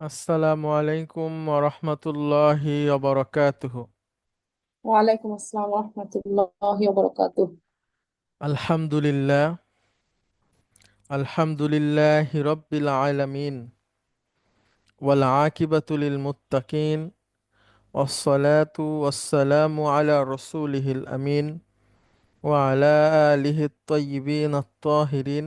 আসসালামু আলাইকুম ওরহমতুল্লাহি ওবরাকাতুহু ওয়ালাইকুম আসসালাম রহমতুল্লাহি ওবরাকাতুহ আলহামদুলিল্লাহ আলহামদুলিল্লাহি রব্বিল আলামিন ওয়াল আকিবাতু লিল মুত্তাকিন والصلاة والسلام على رسوله الأمين وعلى آله الطيبين الطاهرين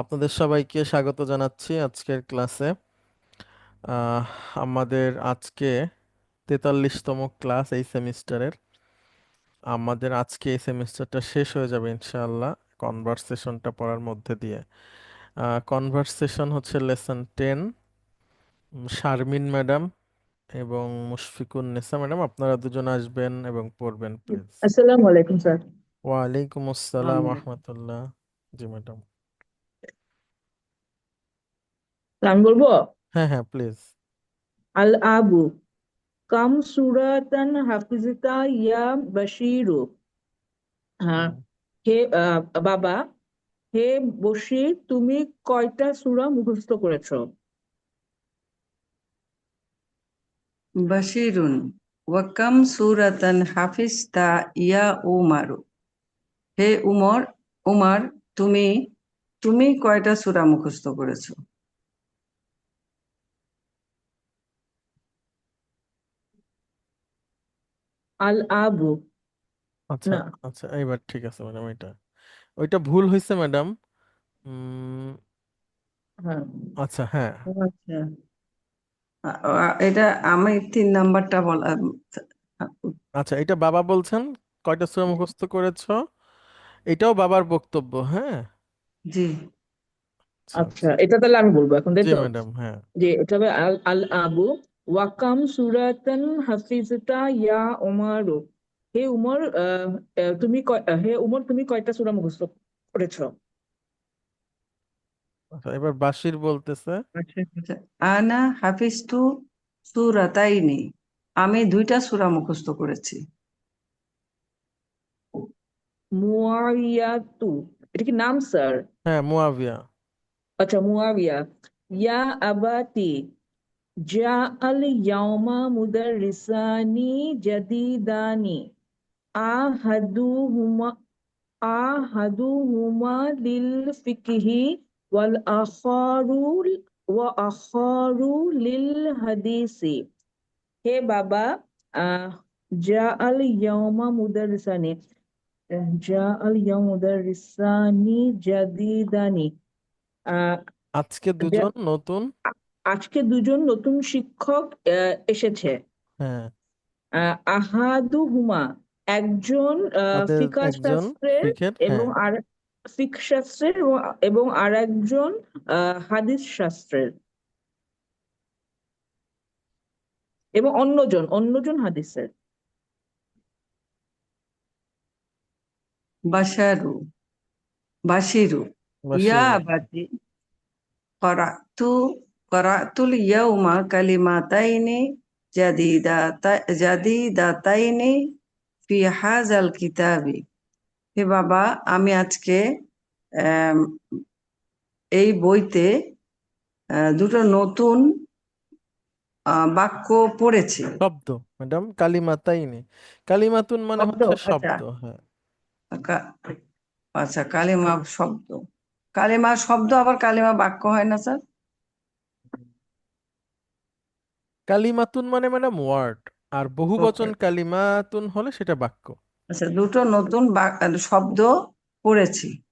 আপনাদের সবাইকে স্বাগত জানাচ্ছি আজকের ক্লাসে। আমাদের আজকে তেতাল্লিশতম ক্লাস এই সেমিস্টারের। আমাদের আজকে এই সেমিস্টারটা শেষ হয়ে যাবে ইনশাআল্লাহ কনভারসেশনটা পড়ার মধ্যে দিয়ে। কনভারসেশন হচ্ছে লেসন টেন। শারমিন ম্যাডাম এবং মুশফিকুন নেসা ম্যাডাম আপনারা দুজন আসবেন এবং পড়বেন প্লিজ। আসসালামু আলাইকুম স্যার। ওয়ালাইকুম আসসালাম রহমতুল্লাহ। জি ম্যাডাম। আমি বলব? হ্যাঁ হ্যাঁ প্লিজ আল আবু কাম সুরাতান হাফিজিতা ইয়া বাশিরু। হ্যাঁ হে আহ, বাবা হে বশির তুমি কয়টা সূরা মুখস্থ করেছ? বাশিরুন ওয়াকাম সুরাতান হাফিজতা ইয়া উমারু। হে উমর উমার তুমি তুমি কয়টা সূরা মুখস্থ করেছ? আল আবু। আচ্ছা না। আচ্ছা এইবার ঠিক আছে ম্যাডাম এটা ওইটা ভুল হয়েছে ম্যাডাম। হ্যাঁ। আচ্ছা হ্যাঁ। আচ্ছা। এটা আমি তিন নাম্বারটা বলা আচ্ছা এটা বাবা বলছেন কয়টা সূরা মুখস্থ করেছ? এটাও বাবার বক্তব্য হ্যাঁ? জি। আচ্ছা আচ্ছা এটা তাহলে আমি বলব এখন তাই জি তো? ম্যাডাম হ্যাঁ। যে এটা হবে আল আল আবু। ওয়াকাম সুরাতান হাফিজতা ইয়া উমারু। হে উমর তুমি হে উমর তুমি কয়টা সূরা মুখস্থ করেছ? আচ্ছা এবার বাশির বলতেছে। আচ্ছা আচ্ছা, আনা হাফিজতু সুরাতাইনি আমি দুইটা সূরা মুখস্থ করেছি। মুয়াবিয়াতু এটা কি নাম স্যার? হ্যাঁ মুয়াবিয়া আচ্ছা মুয়াবিয়া ইয়া আবাতি ইয়াউমা মুদাররিসানি জাদিদানি আহাদুহুমা আহাদুহুমা লিল ফিকহি ওয়াল আখারু ওয়া আখারু লিল হাদিসি হে বাবা জা আল ইয়াউমা মুদাররিসানি জা আল ইয়াউমা মুদাররিসানি জাদিদানি আহ আজকে দুজন নতুন আজকে দুজন নতুন শিক্ষক আহ, এসেছে। হ্যাঁ। আহ, আহাদু হুমা একজন আহ, একজন শাস্ত্রের ফিকের এবং হ্যাঁ আর ফিক শাস্ত্রের এবং- আর একজন আহ, হাদিস শাস্ত্রের এবং অন্যজন অন্যজন হাদিসের। বাসারু বাশিরু। ইয়া বাশির। আবাতি করাতু করাতুল ইয়াউমা কালিমাতাইনি জাদিদাতা জাদিদাতাইনি ফি হাজাল কিতাবি হে বাবা আমি আজকে এই বইতে দুটো নতুন বাক্য পড়েছি। শব্দ ম্যাডাম কালিমাতাইনি। কালিমাতুন মানে হচ্ছে আচ্ছা। শব্দ হ্যাঁ। আচ্ছা কালিমা শব্দ। কালিমা শব্দ আবার কালিমা বাক্য হয় না স্যার? কালিমাতুন মানে ম্যাডাম ওয়ার্ড আর বহুবচন ওকে কালিমাতুন হলে সেটা বাক্য। আচ্ছা দুটো নতুন শব্দ পড়েছি।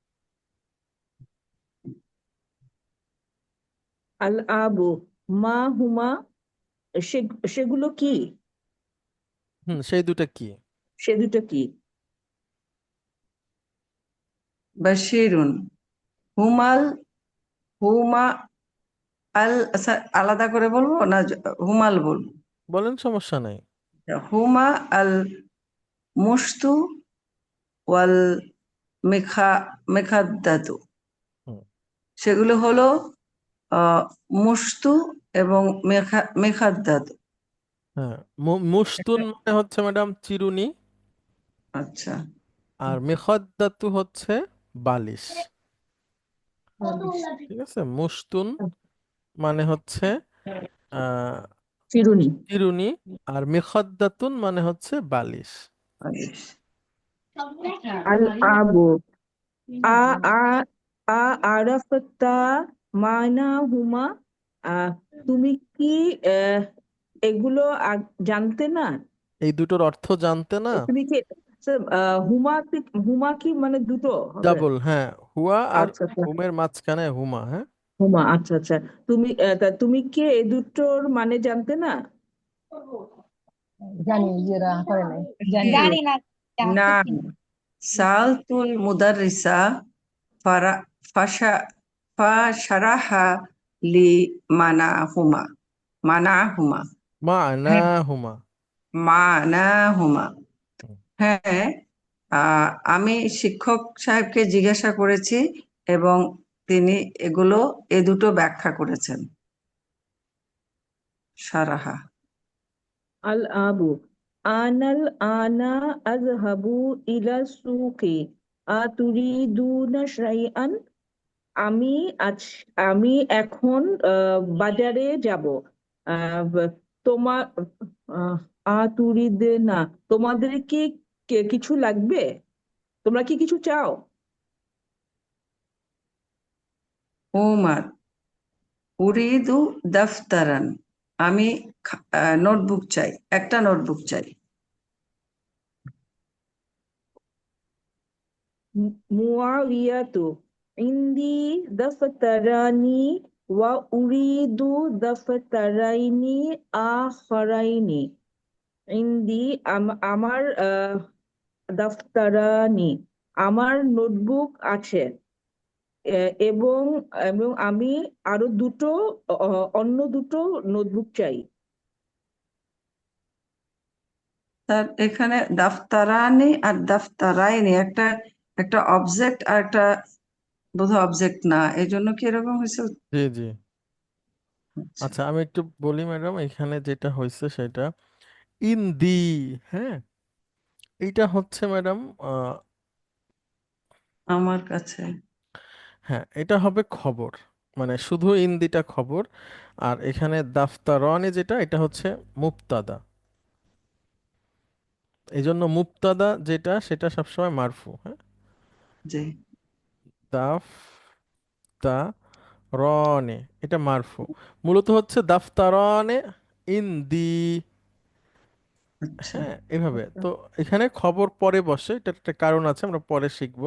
আল আবু মা হুমা সে- সেগুলো কি? হুম সেই দুটা কি? সে দুটো কি? বাশিরুন হুমাল হুমা আল আচ্ছা, আলাদা করে বলব না হুমাল বলব? বলেন সমস্যা নাই। হুমা আল মুস্তু ওয়াল মেখা মেখাদ্দাতু। সেগুলো হলো আহ মুস্তু এবং মেখা মেখাদ্দাতু। হ্যাঁ মুস্তুন মানে হচ্ছে ম্যাডাম চিরুনি আচ্ছা। আর মেখদ্দাতু হচ্ছে বালিশ। ঠিক আছে মুস্তুন মানে হচ্ছে আহ চিরুনি চিরুনি আর মেখদ্দাতুন মানে হচ্ছে বালিশ। বালিশ। আল আবু। আ আ আ আরাফতা মানা হুমা আহ, তুমি কি আহ, এগুলো জানতে না? এই দুটোর অর্থ জানতে না? তুমি কি হুমা কি- হুমা কি মানে দুটো হবে? ডাবল হ্যাঁ। হুয়া আর আচ্ছা আচ্ছা। হুমের মাঝখানে হুমা হ্যাঁ? হুমা আচ্ছা আচ্ছা। তুমি আহ, তা তুমি কি এই দুটোর মানে জানতে না? জানি ইয়েরা করে নাই। জানি। জানি না না সালতুল মুদাররিসা ফারা ফাশা ফাশারাহা লি মানাহুমা মানাহুমা। মানা হুমা মানাহুমা। হুম। হ্যাঁ আহ, আমি শিক্ষক সাহেবকে জিজ্ঞাসা করেছি এবং তিনি এগুলো এ দুটো ব্যাখ্যা করেছেন। সারাহা। আল আবু আনাল আনা আযহাবু ইলা সুকি আতুরিদুনা শাইআন? আমি আজ আমি এখন বাজারে যাব। তোমার আহ, আতুরিদনা তোমাদের কে- কিছু লাগবে? তোমরা কি কিছু চাও? উমার উরিদু দফতারান, আমি নোটবুক চাই, একটা নোটবুক চাই। মুআবিয়াতু ইন্দি দফতারানি ওয়া উরিদু দফতারাইনি আখরাইনি। ইন্দি আম- আমার দফতারানি, আমার নোটবুক আছে। এবং এবং আমি আরও দুটো অন্য দুটো নোটবুক চাই। তার এখানে দাফতারানি আর দাফতারাইনি একটা একটা অবজেক্ট আর একটা বোধহয় অবজেক্ট না এই জন্য কি এরকম হয়েছে? জি জি। আচ্ছা, আচ্ছা আমি একটু বলি ম্যাডাম এখানে যেটা হয়েছে সেটা ইন দি হ্যাঁ? এইটা হচ্ছে ম্যাডাম আহ, আমার কাছে। হ্যাঁ এটা হবে খবর। মানে শুধু ইন দিটা খবর আর এখানে দাফতারনে যেটা এটা হচ্ছে মুবতাদা এই জন্য মুবতাদা যেটা সেটা সবসময় মারফু হ্যাঁ? জি। দাফ তা রনে এটা মারফু। মূলত হচ্ছে দাফতারনে ইন দি আচ্ছা। হ্যাঁ এভাবে। তো এখানে খবর পরে বসে এটার একটা কারণ আছে আমরা পরে শিখব।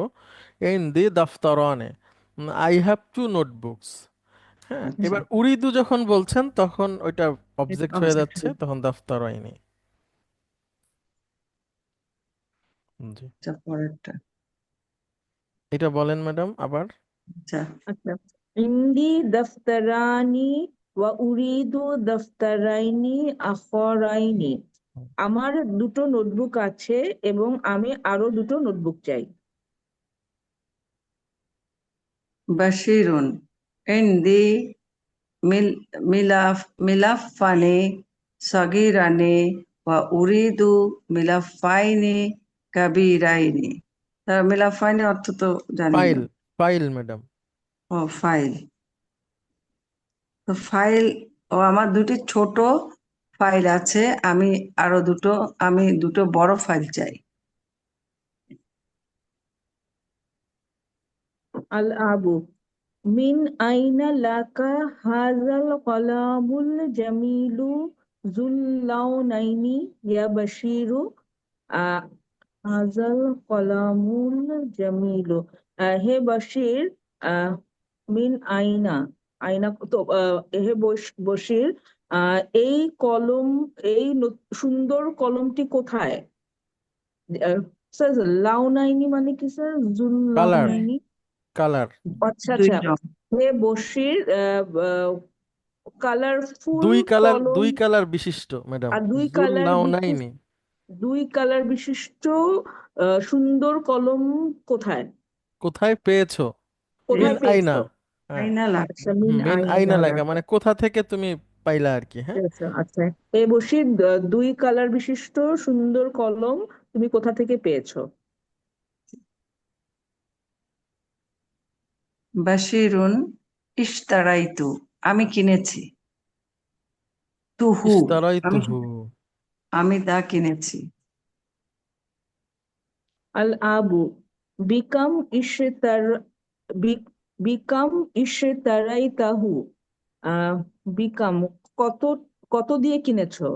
ইন দি দাফতারনে। আই হ্যাভ টু নোটবুকস হ্যাঁ এবার উরিদু যখন বলছেন তখন ওইটা অবজেক্ট হয়ে যাচ্ছে তখন দাফতারাইনি জি। আচ্ছা পরেরটা। এটা বলেন ম্যাডাম আবার। আচ্ছা আচ্ছা। ইন্দি দফতারানি ওয়া উরিদু দফতারাইনি আখরাইনি। আমার দুটো নোটবুক আছে এবং আমি আরও দুটো নোটবুক চাই। বাশিরুন ইন্দি মিল মিলাফ মিলাফানে সগীরানে ওয়া উরিদু মিলাফাইনি কাবিরাইনি তার মিলাফাইনি অর্থ তো জানি ফাইল ফাইল ম্যাডাম ও ফাইল। তো ফাইল ও আমার দুটি ছোট ফাইল আছে আমি আরও দুটো আমি দুটো বড় ফাইল চাই। আল আবু মিন আইনা লাকা হাজাল কলামুল জামিলু জুল্লাউনাইনি ইয়া বাশিরু হাজাল কলামুল জামিলু হে বাশির মিন আইনা আইনা তো আহ, হে বশ- বশির এই কলম এই সুন্দর কলমটি কোথায়? স্যার লাউনাইনি মানে কি স্যার? জুল কালার আচ্ছা দুই আচ্ছা। হে আহ, কালারফুল দুই কালার কলম দুই কালার বিশিষ্ট ম্যাডাম আর দুই জুল কালার নাও বিশিষ্ট নাইনি দুই কালার বিশিষ্ট আহ, সুন্দর কলম কোথায়? কোথায় পেয়েছ? কোথায় মিন আইনা পেয়েছ হ্যাঁ। আইনা লাগবে আচ্ছা মিন মিন আইনা আইনা লাগা লাগা মানে কোথা থেকে তুমি পাইলা আর কি হ্যাঁ? আচ্ছা আচ্ছা। এ বসির দুই কালার বিশিষ্ট সুন্দর কলম তুমি কোথা থেকে পেয়েছ? বাশিরুন ইশতারাইতু আমি কিনেছি। তুহু আমি আমি তা কিনেছি। আল আবু বিকাম ইশতার বিকাম ইশতারাইতাহু আহ বিকাম কত কত দিয়ে কিনেছো?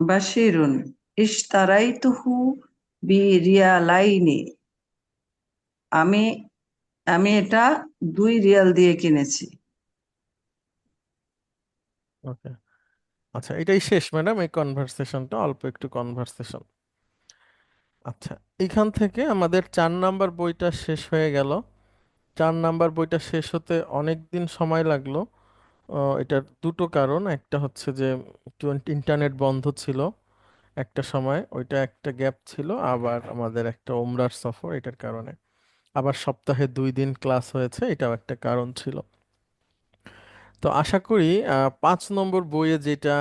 বাশিরুন ইশতারাইতুহু বিরিয়ালাইনি। আমি আমি এটা দুই রিয়াল দিয়ে কিনেছি। ওকে। আচ্ছা এটাই শেষ ম্যাডাম, এই কনভারসেশনটা অল্প একটু কনভারসেশন আচ্ছা এখান থেকে আমাদের চার নাম্বার বইটা শেষ হয়ে গেল। চার নাম্বার বইটা শেষ হতে অনেক দিন সময় লাগল। এটার দুটো কারণ। একটা হচ্ছে যে ইন্টারনেট বন্ধ ছিল। একটা সময় ওইটা একটা গ্যাপ ছিল, আবার আমাদের একটা ওমরার সফর এটার কারণে। আবার সপ্তাহে দুই দিন ক্লাস হয়েছে, এটাও একটা কারণ ছিল। তো আশা করি পাঁচ নম্বর বইয়ে যেটা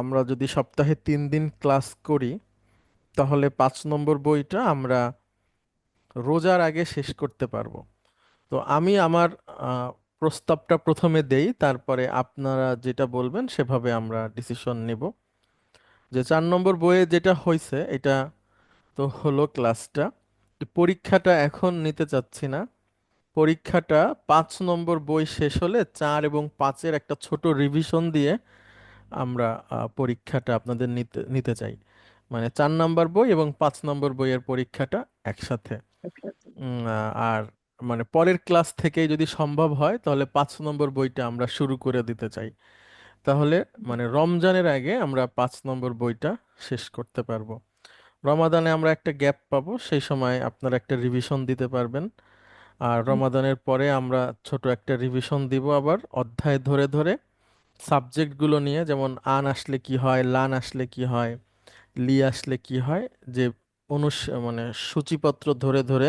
আমরা যদি সপ্তাহে তিন দিন ক্লাস করি, তাহলে পাঁচ নম্বর বইটা আমরা রোজার আগে শেষ করতে পারব। তো আমি আমার প্রস্তাবটা প্রথমে দেই, তারপরে আপনারা যেটা বলবেন, সেভাবে আমরা ডিসিশন নেব। যে চার নম্বর বইয়ে যেটা হয়েছে এটা তো হলো ক্লাসটা। পরীক্ষাটা এখন নিতে চাচ্ছি না। পরীক্ষাটা পাঁচ নম্বর বই শেষ হলে চার এবং পাঁচের একটা ছোট রিভিশন দিয়ে আমরা পরীক্ষাটা আপনাদের নিতে নিতে চাই। মানে চার নম্বর বই এবং পাঁচ নম্বর বইয়ের পরীক্ষাটা একসাথে। আর মানে পরের ক্লাস থেকেই যদি সম্ভব হয়, তাহলে পাঁচ নম্বর বইটা আমরা শুরু করে দিতে চাই। তাহলে মানে রমজানের আগে আমরা পাঁচ নম্বর বইটা শেষ করতে পারব। রমাদানে আমরা একটা গ্যাপ পাবো সেই সময় আপনারা একটা রিভিশন দিতে পারবেন। আর রমাদানের পরে আমরা ছোট একটা রিভিশন দিব আবার অধ্যায় ধরে ধরে। সাবজেক্টগুলো নিয়ে যেমন আন আসলে কি হয় লান আসলে কি হয় লি আসলে কি হয় যে অনুস মানে সূচিপত্র ধরে ধরে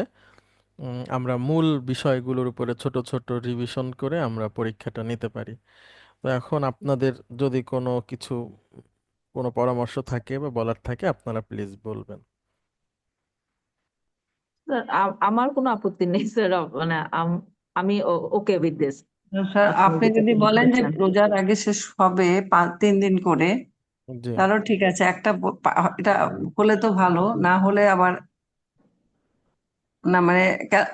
আমরা মূল বিষয়গুলোর উপরে ছোট ছোট রিভিশন করে আমরা পরীক্ষাটা নিতে পারি। তো এখন আপনাদের যদি কোনো কিছু কোনো পরামর্শ থাকে বা বলার থাকে আপনারা প্লিজ বলবেন। স্যার আমার কোনো আপত্তি নেই স্যার মানে আমি ওকে উইথ দিস স্যার আপনি যদি বলেন যে রোজার আগে শেষ হবে পাঁচ তিন দিন করে জি। তাহলে ঠিক আছে একটা এটা হলে তো ভালো না হলে আবার না মানে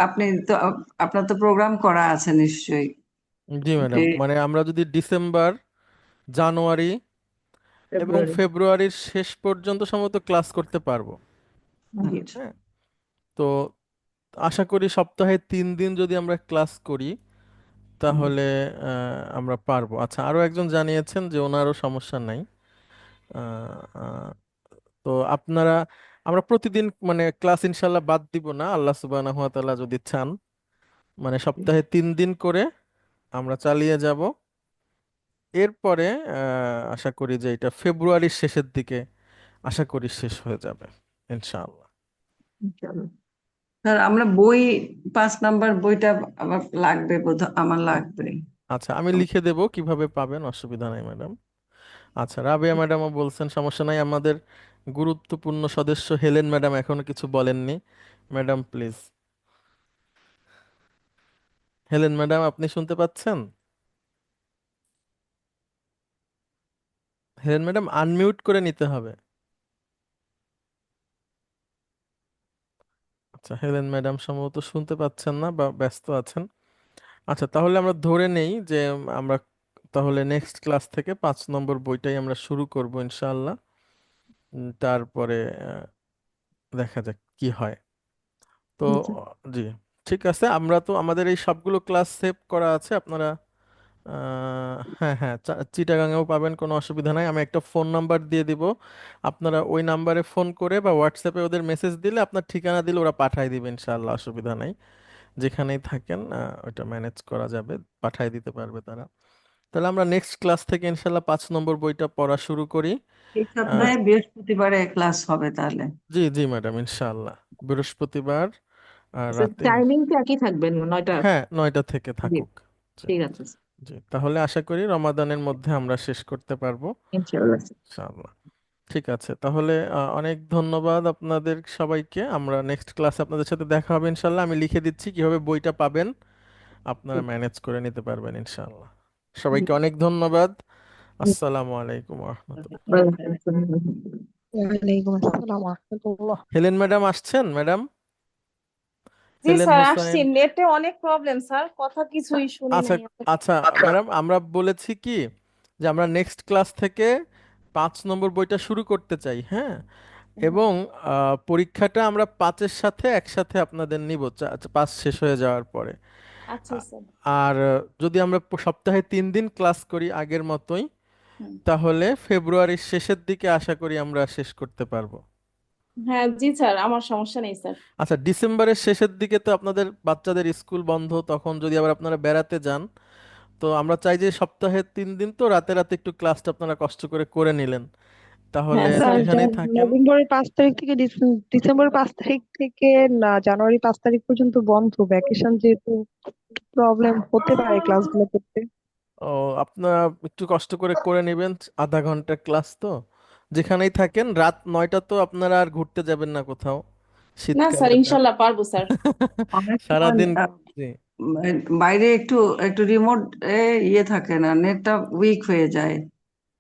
আপনি তো আপনার তো প্রোগ্রাম করা আছে নিশ্চয়ই। জি ম্যাডাম যে মানে আমরা যদি ডিসেম্বর জানুয়ারি এবং ফেব্রুয়ারি। ফেব্রুয়ারির শেষ পর্যন্ত সম্ভবত ক্লাস করতে পারব। জি। আচ্ছা হ্যাঁ তো আশা করি সপ্তাহে তিন দিন যদি আমরা ক্লাস করি তাহলে আহ, আমরা পারব। আচ্ছা আরও একজন জানিয়েছেন যে ওনারও সমস্যা নাই। আহ, আহ, তো আপনারা আমরা প্রতিদিন মানে ক্লাস ইনশাল্লাহ বাদ দিব না আল্লাহ সুবহানাহু ওয়া তাআলা যদি চান। মানে সপ্তাহে তিন দিন করে আমরা চালিয়ে যাব। এরপরে আশা করি যে এটা ফেব্রুয়ারির শেষের দিকে আশা করি শেষ হয়ে যাবে ইনশাআল্লাহ। স্যার আমরা বই পাঁচ নাম্বার বইটা আমার লাগবে বোধ আমার লাগবে। আচ্ছা আমি লিখে দেব কীভাবে পাবেন? অসুবিধা নাই ম্যাডাম। আচ্ছা রাবেয়া ম্যাডামও বলছেন সমস্যা নাই আমাদের গুরুত্বপূর্ণ সদস্য হেলেন ম্যাডাম এখনও কিছু বলেননি। Madam please. হেলেন ম্যাডাম আপনি শুনতে পাচ্ছেন? হেলেন ম্যাডাম আনমিউট করে নিতে হবে। আচ্ছা হেলেন ম্যাডাম সম্ভবত শুনতে পাচ্ছেন না বা ব্যস্ত আছেন। আচ্ছা তাহলে আমরা ধরে নেই যে আমরা তাহলে নেক্সট ক্লাস থেকে পাঁচ নম্বর বইটাই আমরা শুরু করব ইনশাআল্লাহ। তারপরে দেখা যাক কি হয়। তো জি জি। ঠিক আছে আমরা তো আমাদের এই সবগুলো ক্লাস সেভ করা আছে আপনারা আহ, হ্যাঁ হ্যাঁ চা- চিটাগাংয়েও পাবেন কোনো অসুবিধা নাই। আমি একটা ফোন নাম্বার দিয়ে দিব। আপনারা ওই নাম্বারে ফোন করে বা হোয়াটসঅ্যাপে ওদের মেসেজ দিলে আপনার ঠিকানা দিলে ওরা পাঠায় দিবে ইনশাআল্লাহ অসুবিধা নাই। যেখানেই থাকেন আহ, ওইটা ম্যানেজ করা যাবে পাঠায় দিতে পারবে তারা। তাহলে আমরা নেক্সট ক্লাস থেকে ইনশাআল্লাহ পাঁচ নম্বর বইটা পড়া শুরু করি। এই আহ, সপ্তাহে বৃহস্পতিবারে ক্লাস হবে তাহলে। জি জি ম্যাডাম ইনশাআল্লাহ। বৃহস্পতিবার আর রাতে টাইমিংটা একই থাকবেন নয়টা? হ্যাঁ নয়টা থেকে জি থাকুক। ঠিক আছে। জি তাহলে আশা করি রমাদানের মধ্যে আমরা শেষ করতে পারব। ইনশাআল্লাহ। ইনশাআল্লাহ। ঠিক আছে তাহলে অনেক ধন্যবাদ আপনাদের সবাইকে। আমরা নেক্সট ক্লাসে আপনাদের সাথে দেখা হবে ইনশাআল্লাহ। আমি লিখে দিচ্ছি কীভাবে বইটা পাবেন। আপনারা ম্যানেজ করে নিতে পারবেন ইনশাআল্লাহ। সবাইকে অনেক ধন্যবাদ। আসসালামু আলাইকুম রহমতুল্লাহ। ওয়ালাইকুম আসসালাম ওয়া রাহমাতুল্লাহ। হেলেন ম্যাডাম আসছেন? ম্যাডাম? জি স্যার আসছি। নেটে অনেক প্রবলেম স্যার। কথা কিছুই শুনি আচ্ছা আচ্ছা ম্যাডাম আমরা বলেছি কি? যে আমরা নেক্সট ক্লাস থেকে পাঁচ নম্বর বইটা শুরু করতে চাই হ্যাঁ? এবং পরীক্ষাটা আমরা পাঁচের সাথে একসাথে আপনাদের নিব চা- পাঁচ শেষ হয়ে যাওয়ার পরে। আচ্ছা স্যার। আর যদি আমরা সপ্তাহে তিন দিন ক্লাস করি আগের মতোই তাহলে ফেব্রুয়ারির শেষের দিকে আশা করি আমরা শেষ করতে পারব। হ্যাঁ জি স্যার আমার সমস্যা নেই স্যার। আচ্ছা ডিসেম্বরের শেষের দিকে তো আপনাদের বাচ্চাদের স্কুল বন্ধ তখন যদি আবার আপনারা বেড়াতে যান তো আমরা চাই যে সপ্তাহে তিন দিন তো রাতে রাতে একটু ক্লাসটা আপনারা কষ্ট করে করে নিলেন। তাহলে হ্যাঁ, স্যার, সেখানেই থাকেন। নভেম্বরের পাঁচ তারিখ থেকে ডিসেম- ডিসেম্বরের পাঁচ তারিখ থেকে না জানুয়ারি পাঁচ তারিখ পর্যন্ত বন্ধ। ভ্যাকেশন যেহেতু প্রবলেম হতে পারে ক্লাসগুলো করতে ও আপনারা একটু কষ্ট করে করে নেবেন আধা ঘণ্টার ক্লাস তো। যেখানেই থাকেন রাত নয়টা তো আপনারা আর ঘুরতে যাবেন না কোথাও। না স্যার যা- ইনশাল্লাহ পারব স্যার। সারাদিন জি। বাইরে একটু একটু রিমোট এ ইয়ে থাকে না নেটটা উইক হয়ে যায়।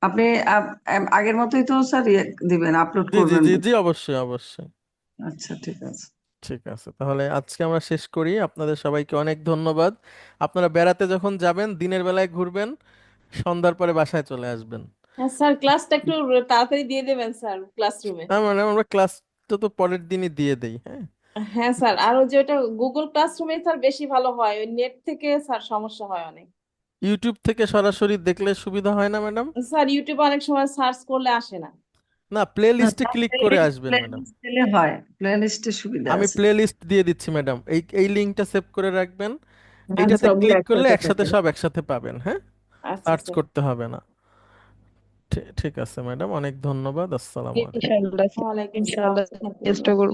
আপনি আপ- আম- আগের মতোই তো স্যার ইয়ে দিবেন আপলোড জি জি করবেন। জি জি অবশ্যই অবশ্যই। আচ্ছা ঠিক আছে। ঠিক আছে তাহলে আজকে আমরা শেষ করি। আপনাদের সবাইকে অনেক ধন্যবাদ। আপনারা বেড়াতে যখন যাবেন দিনের বেলায় ঘুরবেন সন্ধ্যার পরে বাসায় চলে আসবেন। স্যার ক্লাসটা একটু তাড়াতাড়ি দিয়ে দেবেন স্যার ক্লাসরুমে না মানে আমরা ক্লাসটা তো পরের দিনই দিয়ে দেই হ্যাঁ। হ্যাঁ স্যার আর ওই যে ওটা গুগল ক্লাসরুমে স্যার বেশি ভালো হয় ওই নেট থেকে স্যার সমস্যা হয় অনেক। ইউটিউব থেকে সরাসরি দেখলে সুবিধা হয় না ম্যাডাম? স্যার ইউটিউবে অনেক সময় সার্চ করলে আসে না। না প্লে লিস্টে ক্লিক করে আসবেন ম্যাডাম। দিলে হয় প্লেলিস্টে সুবিধা আমি আছে। প্লে লিস্ট দিয়ে দিচ্ছি ম্যাডাম। এই এই লিঙ্কটা সেভ করে রাখবেন। হ্যাঁ, এইটাতে ক্লিক করলে একসাথে সব একসাথে পাবেন হ্যাঁ? আচ্ছা সার্চ স্যার করতে হবে না। ঠিক আছে ম্যাডাম অনেক ধন্যবাদ আসসালামু আলাইকুম। ইনশাআল্লাহ চেষ্টা করব।